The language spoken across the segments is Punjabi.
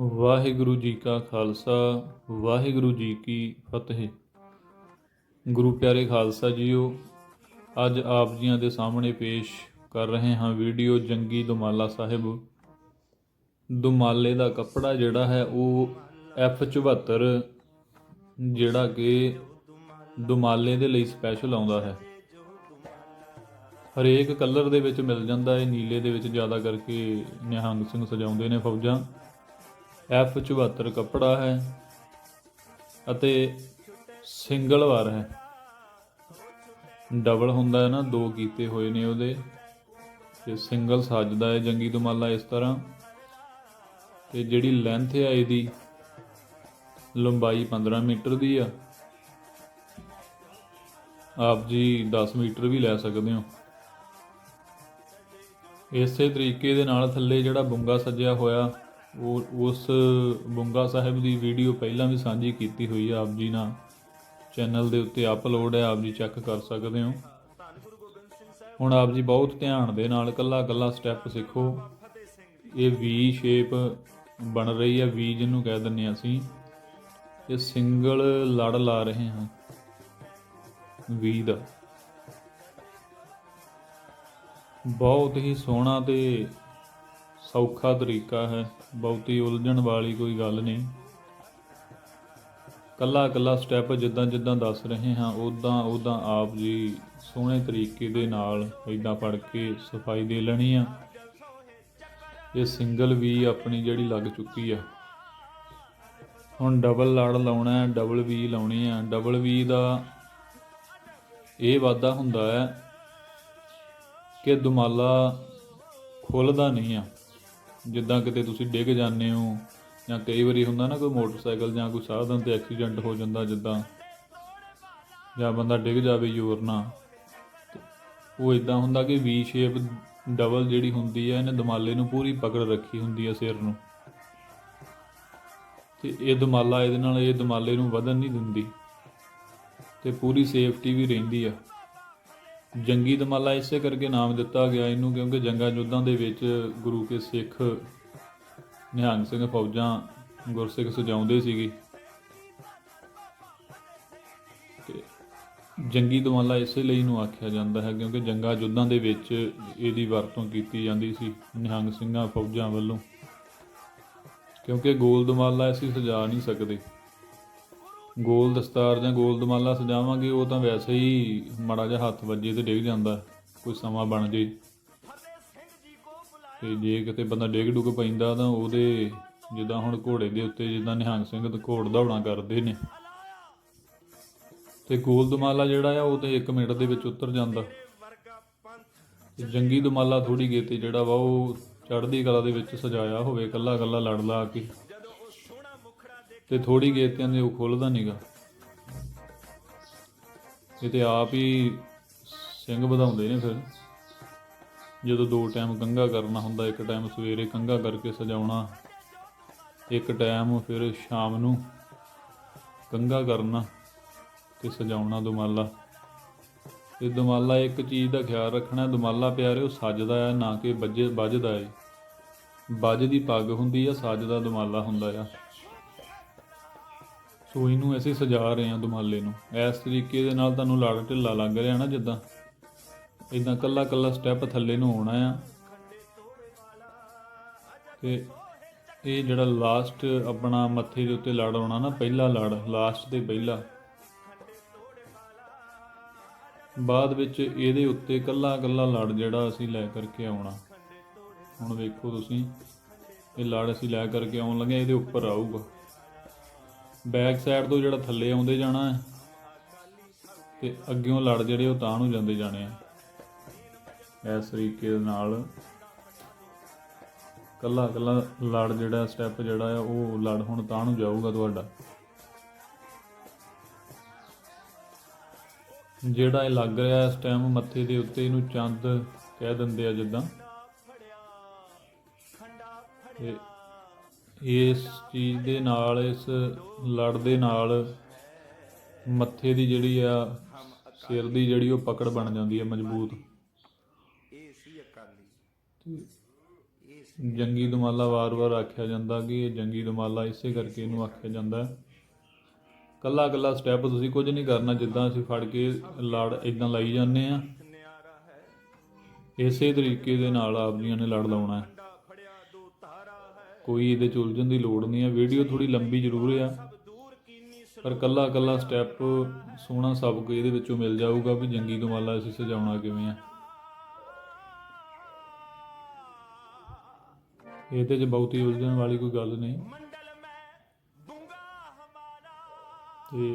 ਵਾਹਿਗੁਰੂ ਜੀ ਕਾ ਖਾਲਸਾ, ਵਾਹਿਗੁਰੂ ਜੀ ਕੀ ਫਤਿਹ। ਗੁਰੂ ਪਿਆਰੇ ਖਾਲਸਾ ਜੀਓ, ਅੱਜ ਆਪ ਜੀਆਂ ਦੇ ਸਾਹਮਣੇ ਪੇਸ਼ ਕਰ ਰਹੇ ਹਾਂ ਵੀਡੀਓ ਜੰਗੀ ਦੁਮਾਲਾ ਸਾਹਿਬ। ਦੁਮਾਲੇ ਦਾ ਕੱਪੜਾ ਜਿਹੜਾ ਹੈ ਉਹ F74 ਜਿਹੜਾ ਕਿ ਦੁਮਾਲੇ ਦੇ ਲਈ ਸਪੈਸ਼ਲ ਆਉਂਦਾ ਹੈ। ਹਰੇਕ ਕਲਰ ਦੇ ਵਿੱਚ ਮਿਲ ਜਾਂਦਾ ਹੈ, ਨੀਲੇ ਦੇ ਵਿੱਚ ਜ਼ਿਆਦਾ ਕਰਕੇ ਨਿਹੰਗ ਸਿੰਘ ਸਜਾਉਂਦੇ ਨੇ ਫੌਜਾਂ। F74 ਕੱਪੜਾ ਹੈ ਅਤੇ ਸਿੰਗਲ ਵਾਰ ਹੈ। ਡਬਲ ਹੁੰਦਾ ਹੈ ਨਾ, ਦੋ ਕੀਤੇ ਹੋਏ ਨੇ ਉਹਦੇ। ਤੇ ਸਿੰਗਲ ਸੱਜਦਾ ਹੈ ਜੰਗੀ ਦੁਮਾਲਾ ਇਸ ਤਰ੍ਹਾਂ। ਤੇ ਜਿਹੜੀ ਲੈਂਥ ਹੈ ਇਹਦੀ, ਲੰਬਾਈ 15 ਮੀਟਰ ਦੀ ਆ। ਆਪ ਜੀ 10 ਮੀਟਰ ਵੀ ਲੈ ਸਕਦੇ ਹੋ। ਇਸੇ ਤਰੀਕੇ ਦੇ ਨਾਲ ਥੱਲੇ ਜਿਹੜਾ ਬੁੰਗਾ ਸੱਜਿਆ ਹੋਇਆ ਉਸ ਬੁੰਗਾ ਸਾਹਿਬ ਦੀ ਵੀਡੀਓ ਪਹਿਲਾਂ ਵੀ ਸਾਂਝੀ ਕੀਤੀ ਹੋਈ ਹੈ ਆਪ ਜੀ ਨਾਲ। ਚੈਨਲ ਦੇ ਉੱਤੇ ਅਪਲੋਡ ਹੈ, ਆਪ ਜੀ ਚੈੱਕ ਕਰ ਸਕਦੇ ਹੋ। ਹੁਣ ਆਪ ਜੀ ਬਹੁਤ ਧਿਆਨ ਦੇ ਨਾਲ ਕੱਲਾ ਕੱਲਾ ਸਟੈਪ ਸਿੱਖੋ। ਇਹ ਵੀ ਸ਼ੇਪ ਬਣ ਰਹੀ ਹੈ ਵੀ ਜਿਹਨੂੰ ਕਹਿ ਦਿੰਨੇ ਹਾਂ ਅਸੀਂ। ਇਹ ਸਿੰਗਲ ਲੜ ਲਾ ਰਹੇ ਹਾਂ। ਵੀ ਦਾ। ਬਹੁਤ ਹੀ ਸੋਹਣਾ ਤੇ ਸੌਖਾ ਤਰੀਕਾ ਹੈ, ਬਹੁਤੀ ਉਲਝਣ ਵਾਲੀ ਕੋਈ ਗੱਲ ਨਹੀਂ। ਕੱਲਾ ਕੱਲਾ ਸਟੈਪ ਜਿੱਦਾਂ ਜਿੱਦਾਂ ਦੱਸ ਰਹੇ ਹਾਂ ਉਦਾਂ ਉਦਾਂ ਆਪ ਜੀ ਸੋਹਣੇ ਤਰੀਕੇ ਦੇ ਨਾਲ ਇਦਾਂ ਫੜ ਕੇ ਸਫ਼ਾਈ ਦੇ ਲੈਣੀ ਆ। ਇਹ ਸਿੰਗਲ ਵੀ ਆਪਣੀ ਜਿਹੜੀ ਲੱਗ ਚੁੱਕੀ ਆ। ਹੁਣ ਡਬਲ ਲੜ ਲਾਉਣਾ ਹੈ ਡਬਲ ਵੀ ਲਾਉਣੀ ਆ। ਡਬਲ ਵੀ ਦਾ ਇਹ ਵਾਧਾ ਹੁੰਦਾ ਹੈ ਕਿ ਦੁਮਾਲਾ ਖੁੱਲਦਾ ਨਹੀਂ ਆ। ਜਿੱਦਾਂ ਕਿਤੇ ਤੁਸੀਂ ਡਿੱਗ ਜਾਂਦੇ ਹੋ ਜਾਂ ਕਈ ਵਾਰੀ ਹੁੰਦਾ ਨਾ ਕੋਈ ਮੋਟਰਸਾਈਕਲ ਜਾਂ ਕੋਈ ਸਾਧਨ ਤੇ ਐਕਸੀਡੈਂਟ ਹੋ ਜਾਂਦਾ ਜਿੱਦਾਂ, ਜਾਂ ਬੰਦਾ ਡਿੱਗ ਜਾਵੇ ਜ਼ੋਰ ਨਾਲ ਉਹ ਇਦਾਂ ਹੁੰਦਾ ਕਿ ਵੀ ਸ਼ੇਪ ਡਬਲ ਜਿਹੜੀ ਹੁੰਦੀ ਹੈ ਇਹਨੇ ਦਮਾਲੇ ਨੂੰ ਪੂਰੀ ਪਕੜ ਰੱਖੀ ਹੁੰਦੀ ਹੈ ਸਿਰ ਨੂੰ। ਤੇ ਇਹ ਦਮਾਲਾ ਇਹਦੇ ਨਾਲ ਇਹ ਦਮਾਲੇ ਨੂੰ ਵਧਣ ਨਹੀਂ ਦਿੰਦੀ, ਤੇ ਪੂਰੀ ਸੇਫਟੀ ਵੀ ਰਹਿੰਦੀ ਆ। ਜੰਗੀ ਦਮਾਲਾ ਇਸੇ ਕਰਕੇ ਨਾਮ ਦਿੱਤਾ ਗਿਆ ਇਹਨੂੰ, ਕਿਉਂਕਿ ਜੰਗਾਂ ਯੁੱਧਾਂ ਦੇ ਵਿੱਚ ਗੁਰੂ ਕੇ ਸਿੱਖ ਨਿਹੰਗ ਸਿੰਘ ਫੌਜਾਂ ਗੁਰਸਿੱਖ ਸਜਾਉਂਦੇ ਸੀਗੇ। ਤੇ ਜੰਗੀ ਦਮਾਲਾ ਇਸੇ ਲਈ ਨੂੰ ਆਖਿਆ ਜਾਂਦਾ ਹੈ, ਕਿਉਂਕਿ ਜੰਗਾਂ ਯੁੱਧਾਂ ਦੇ ਵਿੱਚ ਇਹਦੀ ਵਰਤੋਂ ਕੀਤੀ ਜਾਂਦੀ ਸੀ ਨਿਹੰਗ ਸਿੰਘਾਂ ਫੌਜਾਂ ਵੱਲੋਂ। ਕਿਉਂਕਿ ਗੋਲ ਦਮਾਲਾ ਅਸੀਂ ਸਜਾ ਨਹੀਂ ਸਕਦੇ। ਗੋਲ ਦਸਤਾਰ ਜਾਂ ਗੋਲ ਦਮਾਲਾ ਸਜਾਵਾਂਗੇ, ਉਹ ਤਾਂ ਵੈਸੇ ਹੀ ਮਾੜਾ ਜਿਹਾ ਹੱਥ ਵੱਜੇ ਤੇ ਡਿੱਗ ਜਾਂਦਾ, ਕੋਈ ਸਮਾਂ ਬਣ ਜੇ। ਤੇ ਜੇ ਕਿਤੇ ਬੰਦਾ ਡਿੱਗ ਡੁੱਗ ਪੈਂਦਾ ਤਾਂ ਉਹਦੇ ਜਿੱਦਾਂ ਹੁਣ ਘੋੜੇ ਦੇ ਉੱਤੇ ਜਿੱਦਾਂ ਨਿਹੰਗ ਸਿੰਘ ਤੇ ਘੋੜ ਦੌੜਾਂ ਕਰਦੇ ਨੇ। ਤੇ ਗੋਲ ਦਮਾਲਾ ਜਿਹੜਾ ਆ, ਉਹ ਤੇ 1 ਮਿੰਟ ਦੇ ਵਿੱਚ ਉਤਰ ਜਾਂਦਾ। ਤੇ ਜੰਗੀ ਦਮਾਲਾ ਥੋੜੀ ਗੇਤੇ ਜਿਹੜਾ ਵਾ, ਉਹ ਚੜ੍ਹਦੀ ਕਲਾ ਦੇ ਵਿੱਚ ਸਜਾਇਆ ਹੋਵੇ ਕੱਲਾ ਕੱਲਾ ਲੜ ਲਾ ਕੇ। ਤੇ ਥੋੜੀ ਗੇਤਿਆਂ ਦੇ ਉਹ ਖੁੱਲਦਾ ਨਹੀਂਗਾ ਇਹ ਤੇ ਆਪ ਹੀ ਸਿੰਘ ਵਧਾਉਂਦੇ ਨੇ ਫਿਰ। ਜਦੋਂ ਦੋ ਟਾਈਮ ਕੰਗਾ ਕਰਨਾ ਹੁੰਦਾ, ਇੱਕ ਟਾਈਮ ਸਵੇਰੇ ਕੰਗਾ ਕਰਕੇ ਸਜਾਉਣਾ, ਇੱਕ ਟਾਈਮ ਫਿਰ ਸ਼ਾਮ ਨੂੰ ਕੰਗਾ ਕਰਨਾ ਤੇ ਸਜਾਉਣਾ ਦੁਮਾਲਾ। ਤੇ ਦੁਮਾਲਾ ਇੱਕ ਚੀਜ਼ ਦਾ ਖਿਆਲ ਰੱਖਣਾ, ਦੁਮਾਲਾ ਪਿਆਰੇ ਉਹ ਸੱਜਦਾ ਹੈ ਨਾ ਕਿ ਵੱਜੇ, ਵੱਜਦਾ ਹੈ ਵੱਜ ਦੀ ਪੱਗ ਹੁੰਦੀ ਆ ਸੱਜਦਾ ਦੁਮਾਲਾ ਹੁੰਦਾ ਆ। ਸੋ ਨੂੰ ਅਸੀਂ ਸਜਾ ਰਹੇ ਹਾਂ ਦੁਮਾਲੇ ਨੂੰ। ਇਸ ਤਰੀਕੇ ਦੇ ਨਾਲ ਤੁਹਾਨੂੰ ਲੜ ਢਿੱਲਾ ਲੱਗ ਰਿਹਾ ਨਾ ਜਿੱਦਾਂ। ਇਦਾਂ ਕੱਲਾ ਕੱਲਾ ਸਟੈਪ ਥੱਲੇ ਨੂੰ ਆਉਣਾ ਆ। ਤੇ ਇਹ ਜਿਹੜਾ ਲਾਸਟ ਆਪਣਾ ਮੱਥੇ ਦੇ ਉੱਤੇ ਲੜ ਆਉਣਾ ਨਾ, ਪਹਿਲਾ ਲੜ ਲਾਸਟ ਤੇ ਪਹਿਲਾ। ਬਾਅਦ ਵਿੱਚ ਇਹਦੇ ਉੱਤੇ ਕੱਲਾ ਕੱਲਾ ਲੜ ਜਿਹੜਾ ਅਸੀਂ ਲੈ ਕਰਕੇ ਆਉਣਾ। ਹੁਣ ਵੇਖੋ ਤੁਸੀਂ, ਇਹ ਲੜ ਅਸੀਂ ਲੈ ਕਰਕੇ ਆਉਣ ਲੱਗੇ ਇਹਦੇ ਉੱਪਰ ਆਊਗਾ। ਬੈਕ ਸਾਈਡ ਤੋਂ ਜਿਹੜਾ ਥੱਲੇ ਆਉਂਦੇ ਜਾਣਾ ਹੈ ਤੇ ਅੱਗਿਓਂ ਲੜ ਜਿਹੜੇ ਉਹ ਤਾਂ ਨੂੰ ਜਾਂਦੇ ਜਾਣੇ ਆ। ਇਸ ਤਰੀਕੇ ਦੇ ਨਾਲ ਕੱਲਾ ਕੱਲਾ ਲੜ ਜਿਹੜਾ ਸਟੈਪ ਜਿਹੜਾ ਆ ਉਹ ਲੜ ਹੁਣ ਤਾਂ ਨੂੰ ਜਾਊਗਾ ਤੁਹਾਡਾ। ਜਿਹੜਾ ਇਹ ਲੱਗ ਰਿਹਾ ਇਸ ਟਾਈਮ ਮੱਥੇ ਦੇ ਉੱਤੇ ਇਹਨੂੰ ਚੰਦ ਕਹਿ ਦਿੰਦੇ ਆ ਜਿੱਦਾਂ। ਤੇ ਇਸ ਚੀਜ਼ ਦੇ ਨਾਲ, ਇਸ ਲੜ ਦੇ ਨਾਲ ਮੱਥੇ ਦੀ ਜਿਹੜੀ ਆ, ਸਿਰ ਦੀ ਜਿਹੜੀ ਉਹ ਪਕੜ ਬਣ ਜਾਂਦੀ ਹੈ ਮਜ਼ਬੂਤ। ਜੰਗੀ ਦਮਾਲਾ ਵਾਰ-ਵਾਰ ਆਖਿਆ ਜਾਂਦਾ ਕਿ ਇਹ ਜੰਗੀ ਦਮਾਲਾ ਇਸੇ ਕਰਕੇ ਇਹਨੂੰ ਆਖਿਆ ਜਾਂਦਾ। ਹੈ ਕੱਲਾ ਕੱਲਾ ਸਟੈਪ ਤੁਸੀਂ ਕੁਝ ਨਹੀਂ ਕਰਨਾ, ਜਿੱਦਾਂ ਅਸੀਂ ਫੜ ਕੇ ਲੜ ਇਦਾਂ ਲਾਈ ਜਾਂਦੇ ਆ। ਇਸੇ ਤਰੀਕੇ ਦੇ ਨਾਲ ਆਪਣੀਆਂ ਨੇ ਲੜ ਲਾਉਣਾ। ਹੈ ਕੋਈ ਇਹਦੇ ਚ ਉਲਝਣ ਦੀ ਲੋੜ ਨਹੀਂ ਹੈ ਵੀਡੀਓ ਥੋੜੀ ਲੰਬੀ ਜ਼ਰੂਰ ਆ। ਪਰ ਕੱਲਾ ਕੱਲਾ ਸਟੈਪ ਸੋਹਣਾ ਸਬਕ ਇਹਦੇ ਵਿੱਚੋਂ ਮਿਲ ਜਾਊਗਾ ਵੀ ਜੰਗੀ ਦਮਾਲਾ ਅਸੀਂ ਸਜਾਉਣਾ ਕਿਵੇਂ ਆ। ਇਹਦੇ 'ਚ ਬਹੁਤੀ ਉਲਝਣ ਵਾਲੀ ਕੋਈ ਗੱਲ ਨਹੀਂ। ਤੇ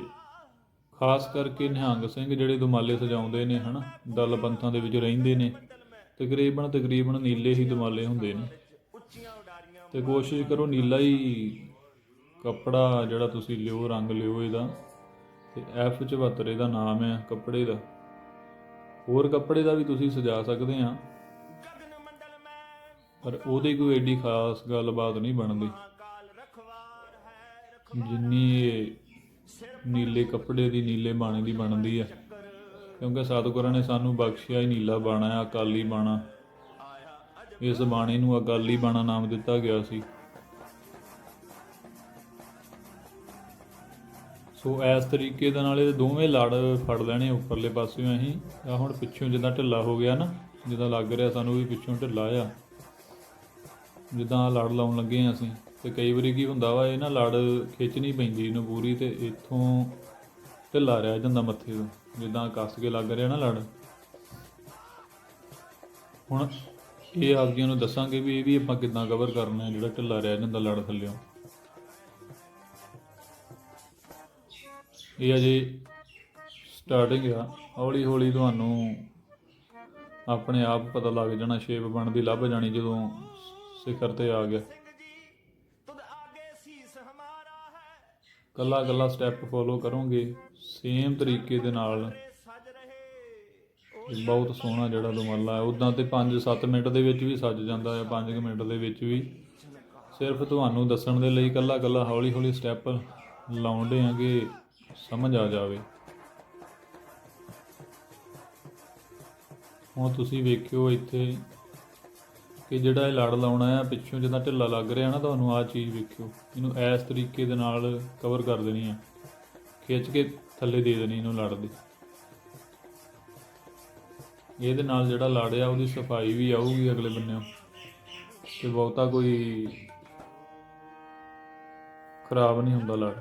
ਖਾਸ ਕਰਕੇ ਨਿਹੰਗ ਸਿੰਘ ਜਿਹੜੇ ਦੁਮਾਲੇ ਸਜਾਉਂਦੇ ਨੇ, ਹਨਾ? ਦਲ ਪੰਥਾਂ ਦੇ ਵਿੱਚ ਰਹਿੰਦੇ ਨੇ। ਤਕਰੀਬਨ ਤਕਰੀਬਨ ਨੀਲੇ ਹੀ ਦੁਮਾਲੇ ਹੁੰਦੇ ਨੇ। ਤੇ ਕੋਸ਼ਿਸ਼ ਕਰੋ ਨੀਲਾ ਹੀ ਕੱਪੜਾ ਜਿਹੜਾ ਤੁਸੀਂ ਲਿਓ, ਰੰਗ ਲਿਓ ਇਹਦਾ। ਤੇ F74 ਇਹਦਾ ਨਾਮ ਹੈ ਕੱਪੜੇ ਦਾ। ਹੋਰ ਕੱਪੜੇ ਦਾ ਵੀ ਤੁਸੀਂ ਸਜਾ ਸਕਦੇ ਆ ਪਰ ਉਹਦੀ ਕੋਈ ਐਡੀ ਖਾਸ ਗੱਲਬਾਤ ਨਹੀਂ ਬਣਦੀ। ਜਿੰਨੀ ਨੀਲੇ ਕੱਪੜੇ ਦੀ, ਨੀਲੇ ਬਾਣੇ ਦੀ ਬਣਦੀ ਹੈ। ਕਿਉਂਕਿ ਸਤਿਗੁਰਾਂ ਨੇ ਸਾਨੂੰ ਬਖਸ਼ਿਆ ਹੀ ਨੀਲਾ ਬਾਣਾ ਹੈ ਅਕਾਲੀ ਬਾਣਾ। ਇਸ ਬਾਣੀ ਨੂੰ ਅਕਾਲੀ ਬਾਣਾ ਨਾਮ ਦਿੱਤਾ ਗਿਆ ਸੀ। ਸੋ ਇਸ ਤਰੀਕੇ ਦੇ ਨਾਲ ਇਹ ਦੋਵੇਂ ਲੜ ਫੜ ਲੈਣੇ ਉੱਪਰਲੇ ਪਾਸਿਓਂ ਅਸੀਂ। ਆ ਹੁਣ ਪਿੱਛੋਂ ਜਿੱਦਾਂ ਢਿੱਲਾ ਹੋ ਗਿਆ ਨਾ, ਜਿੱਦਾਂ ਲੱਗ ਰਿਹਾ ਸਾਨੂੰ ਵੀ ਪਿੱਛੋਂ ਢਿੱਲਾ ਆ। ਜਿੱਦਾਂ ਲੜ ਲਾਉਣ ਲੱਗੇ ਹਾਂ ਅਸੀਂ, ਤੇ ਕਈ ਵਾਰੀ ਕੀ ਹੁੰਦਾ ਵਾ, ਇਹ ਨਾ ਲੜ ਖਿੱਚਣੀ ਪੈਂਦੀ ਇਹਨੂੰ ਪੂਰੀ ਤੇ ਇੱਥੋਂ ਢਿੱਲਾ ਰਹਿ ਜਾਂਦਾ ਮੱਥੇ ਤੋਂ, ਜਿੱਦਾਂ ਕੱਸ ਕੇ ਲੱਗ ਰਿਹਾ ਨਾ ਲੜ। ਹੁਣ ਇਹ ਆਪ ਜੀਆਂ ਨੂੰ ਦੱਸਾਂਗੇ ਵੀ ਇਹ ਵੀ ਆਪਾਂ ਕਿੱਦਾਂ ਕਵਰ ਕਰਨਾ ਹੈ, ਜਿਹੜਾ ਢਿੱਲਾ ਰਹਿ ਜਾਂਦਾ ਲੜ ਥੱਲਿਓਂ। ਇਹ ਅਜੇ ਸਟਾਰਟਿੰਗ ਆ। ਹੌਲੀ ਹੌਲੀ ਤੁਹਾਨੂੰ ਆਪਣੇ ਆਪ ਪਤਾ ਲੱਗ ਜਾਣਾ ਸ਼ੇਪ ਬਣਦੀ, ਲੱਭ ਜਾਣੀ ਜਦੋਂ ਸਿਖਰ ਤੇ ਆ ਗਿਆ। ਕੱਲਾ ਕੱਲਾ ਸਟੈਪ ਫੋਲੋ ਕਰੋਗੇ ਸੇਮ ਤਰੀਕੇ ਦੇ ਨਾਲ ਇਹ ਬਹੁਤ ਸੋਹਣਾ ਜਿਹੜਾ ਦੁਮਾਲਾ ਹੈ। ਉਦਾਂ ਤੇ 5-7 ਮਿੰਟ ਦੇ ਵਿੱਚ ਵੀ ਸੱਜ ਜਾਂਦਾ ਹੈ 5 ਮਿੰਟ ਦੇ ਵਿੱਚ ਵੀ। ਸਿਰਫ ਤੁਹਾਨੂੰ ਦੱਸਣ ਦੇ ਲਈ ਕੱਲਾ ਕੱਲਾ ਹੌਲੀ ਹੌਲੀ ਸਟੈਪ ਲਾਉਂਦੇ ਆ ਕਿ ਸਮਝ ਆ ਜਾਵੇ। ਹੁਣ ਤੁਸੀਂ ਵੇਖਿਓ ਇੱਥੇ ਕਿ ਜਿਹੜਾ ਇਹ ਲੜ ਲਾਉਣਾ ਆ ਪਿੱਛੋਂ ਜਿੱਦਾਂ ਢਿੱਲਾ ਲੱਗ ਰਿਹਾ ਨਾ, ਤੁਹਾਨੂੰ ਆਹ ਚੀਜ਼ ਵੇਖਿਓ। ਇਹਨੂੰ ਇਸ ਤਰੀਕੇ ਦੇ ਨਾਲ ਕਵਰ ਕਰ ਦੇਣੀ ਆ ਖਿੱਚ ਕੇ ਥੱਲੇ ਦੇ ਦੇਣੀ ਇਹਨੂੰ ਲੜ ਦੇ। ਇਹਦੇ ਨਾਲ ਜਿਹੜਾ ਲੜ ਆ, ਉਹਦੀ ਸਫ਼ਾਈ ਵੀ ਆਊਗੀ ਅਗਲੇ ਬੰਨਿਓ ਤੇ ਬਹੁਤਾ ਕੋਈ ਖਰਾਬ ਨਹੀਂ ਹੁੰਦਾ ਲੜ।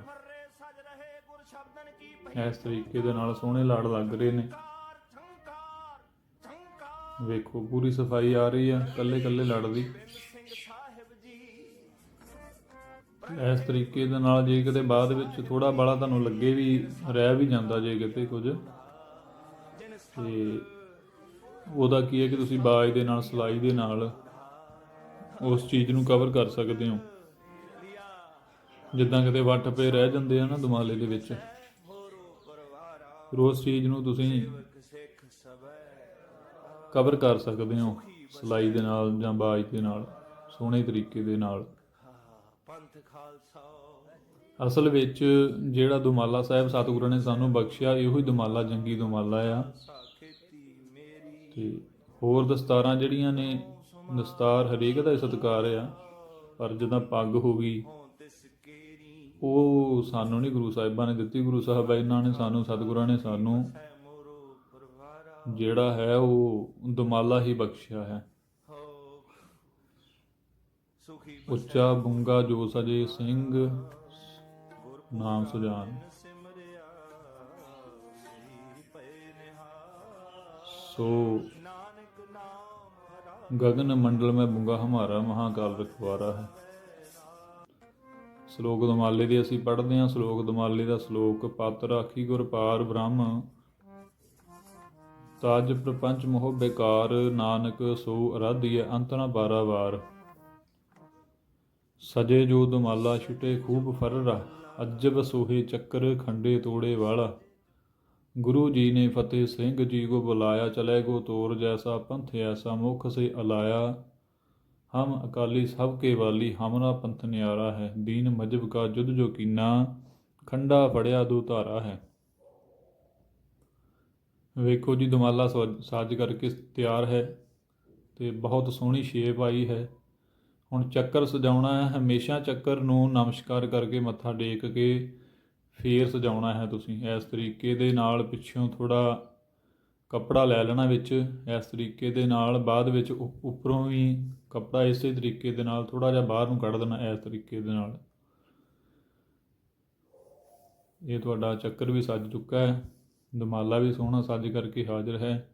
ਇਸ ਤਰੀਕੇ ਦੇ ਨਾਲ ਸੋਹਣੇ ਲੜ ਲੱਗ ਰਹੇ ਨੇ। ਵੇਖੋ, ਪੂਰੀ ਸਫ਼ਾਈ ਆ ਰਹੀ ਆ ਕੱਲੇ ਕੱਲੇ ਲੜ ਦੀ। ਇਸ ਤਰੀਕੇ ਦੇ ਨਾਲ ਜੇ ਕਿਤੇ ਬਾਅਦ ਵਿੱਚ ਥੋੜਾ ਬਾਲਾ ਤੁਹਾਨੂੰ ਲੱਗੇ ਵੀ, ਰਹਿ ਵੀ ਜਾਂਦਾ ਜੇ ਕਿਤੇ ਕੁਝ। ਤੇ ਉਹਦਾ ਕੀ ਹੈ ਕਿ ਤੁਸੀਂ ਬਾਜ ਦੇ ਨਾਲ, ਸਲਾਈ ਦੇ ਨਾਲ ਉਸ ਚੀਜ਼ ਨੂੰ ਕਵਰ ਕਰ ਸਕਦੇ ਹੋ। ਜਿੱਦਾਂ ਕਿਤੇ ਵੱਟ ਪੇ ਰਹਿ ਜਾਂਦੇ ਆ ਨਾ ਦੁਮਾਲੇ ਦੇ ਵਿੱਚ। ਫਿਰ ਚੀਜ਼ ਨੂੰ ਤੁਸੀਂ ਕਵਰ ਕਰ ਸਕਦੇ ਹੋ, ਸਲਾਈ ਦੇ ਨਾਲ ਜਾਂ ਬਾਜ ਦੇ ਨਾਲ, ਸੋਹਣੇ ਤਰੀਕੇ ਦੇ ਨਾਲ। ਅਸਲ ਵਿੱਚ ਜਿਹੜਾ ਦੁਮਾਲਾ ਸਾਹਿਬ ਸਤਿਗੁਰਾਂ ਨੇ ਸਾਨੂੰ ਬਖਸ਼ਿਆ, ਇਹੋ ਹੀ ਦੁਮਾਲਾ ਜੰਗੀ ਦੁਮਾਲਾ ਆ। ਤੇ ਹੋਰ ਦਸਤਾਰਾਂ ਜਿਹੜੀਆਂ ਨੇ, ਦਸਤਾਰ ਹਰੇਕ ਦਾ ਹੀ ਸਤਿਕਾਰ ਆ, ਪਰ ਜਦੋਂ ਪੱਗ ਹੋ ਗਈ, ਉਹ ਸਾਨੂੰ ਨਹੀਂ ਗੁਰੂ ਸਾਹਿਬਾਂ ਨੇ ਦਿੱਤੀ। ਗੁਰੂ ਸਾਹਿਬਾਂ ਇਹਨਾਂ ਨੇ ਸਾਨੂੰ, ਸਤਿਗੁਰਾਂ ਨੇ ਸਾਨੂੰ ਜਿਹੜਾ ਹੈ ਉਹ ਦੁਮਾਲਾ ਹੀ ਬਖਸ਼ਿਆ ਹੈ। ਉੱਚਾ ਬੁੰਗਾ ਜੋ ਸਜੇ ਸਿੰਘ, ਨਾਮ ਸੁਜਾਨ। ਸੋ ਗगन ਮੰਡਲ ਮੈਂ ਬੁੰਗਾ ਹਮਾਰਾ, ਮਹਾਕਾਲ ਰਖਵਾਰਾ ਹੈ। ਸ਼ਲੋਕ ਦਮਾਲੇ ਦੀ ਅਸੀਂ ਪੜ੍ਹਦੇ ਹਾਂ। ਸ਼ਲੋਕ ਦਮਾਲੇ ਦਾ ਸ਼ਲੋਕ, ਪਤ ਰਾਖੀ ਗੁਰ ਪਾਰ ਬ੍ਰਹਮ। ਤਾਜ ਪ੍ਰਪੰਚ ਮੋਹ ਬੇਕਾਰ, ਨਾਨਕ ਸੋ ਅਰਾਧੀਏ ਅੰਤ ਨਾ ਬਾਰਾ ਵਾਰ। ਸਜੇ ਜੋ ਦਮਾਲਾ ਛੁਟੇ ਖੂਬ ਫਰਰਾ ਅਜਬ ਸੋਹੇ ਚੱਕਰ ਖੰਡੇ ਤੋੜੇ ਵਾਲਾ। ਗੁਰੂ ਜੀ ਨੇ ਫਤਿਹ ਸਿੰਘ ਜੀ ਕੋ ਬੁਲਾਇਆ, ਚਲੇ ਗੋ ਤੋਰ ਜੈਸਾ ਪੰਥ, ਐਸਾ ਮੁਖ ਸੇ ਅਲਾਇਆ। ਹਮ ਅਕਾਲੀ ਸਭ ਕੇ ਵਾਲੀ, ਹਮਰਾ ਪੰਥ ਨਿਆਰਾ ਹੈ, ਦੀਨ ਮਜਬ ਕਾ ਜੁਦ ਜੋ ਕੀਨਾ, ਖੰਡਾ ਫੜਿਆ ਦੋ ਧਾਰਾ ਹੈ। ਵੇਖੋ ਜੀ, ਦਮਾਲਾ ਸਵ- ਸੱਜ ਕਰਕੇ ਤਿਆਰ ਹੈ ਤੇ ਬਹੁਤ ਸੋਹਣੀ ਸ਼ੇਪ ਆਈ ਹੈ। ਹੁਣ ਚੱਕਰ ਸਜਾਉਣਾ ਹੈ, ਹਮੇਸ਼ਾ ਚੱਕਰ ਨੂੰ ਨਮਸਕਾਰ ਕਰਕੇ ਮੱਥਾ ਟੇਕ ਕੇ ਫੇਰ ਸਜਾਉਣਾ ਹੈ ਤੁਸੀਂ ਇਸ ਤਰੀਕੇ ਦੇ ਨਾਲ ਪਿੱਛੋਂ ਥੋੜਾ ਕੱਪੜਾ ਲੈ ਲੈਣਾ ਵਿੱਚ, ਇਸ ਤਰੀਕੇ ਦੇ ਨਾਲ ਬਾਅਦ ਵਿੱਚ ਉੱਪਰੋਂ ਵੀ ਕੱਪੜਾ ਇਸੇ ਤਰੀਕੇ ਦੇ ਨਾਲ ਥੋੜਾ ਜਿਹਾ ਬਾਹਰ ਨੂੰ ਕੱਢ ਦੇਣਾ ਇਸ ਤਰੀਕੇ ਦੇ ਨਾਲ। ਇਹ ਤੁਹਾਡਾ ਚੱਕਰ ਵੀ ਸੱਜ ਚੁੱਕਾ ਹੈ, ਦਮਾਲਾ ਵੀ ਸੋਹਣਾ ਸੱਜ ਕਰਕੇ ਹਾਜ਼ਰ ਹੈ।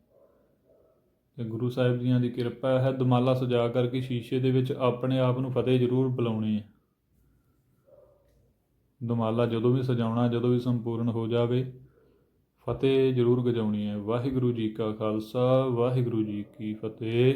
ਤੇ ਗੁਰੂ ਸਾਹਿਬ ਜੀਆਂ ਦੀ ਕਿਰਪਾ ਹੈ ਦਮਾਲਾ ਸਜਾ ਕਰਕੇ ਸ਼ੀਸ਼ੇ ਦੇ ਵਿੱਚ ਆਪਣੇ ਆਪ ਨੂੰ ਫਤਿਹ ਜ਼ਰੂਰ ਬੁਲਾਉਣੀ ਹੈ। ਦਮਾਲਾ ਜਦੋਂ ਵੀ ਸਜਾਉਣਾ, ਜਦੋਂ ਵੀ ਸੰਪੂਰਨ ਹੋ ਜਾਵੇ, ਫਤਿਹ ਜ਼ਰੂਰ ਗਜਾਉਣੀ ਹੈ। ਵਾਹਿਗੁਰੂ ਜੀ ਕਾ ਖਾਲਸਾ, ਵਾਹਿਗੁਰੂ ਜੀ ਕੀ ਫਤਿਹ।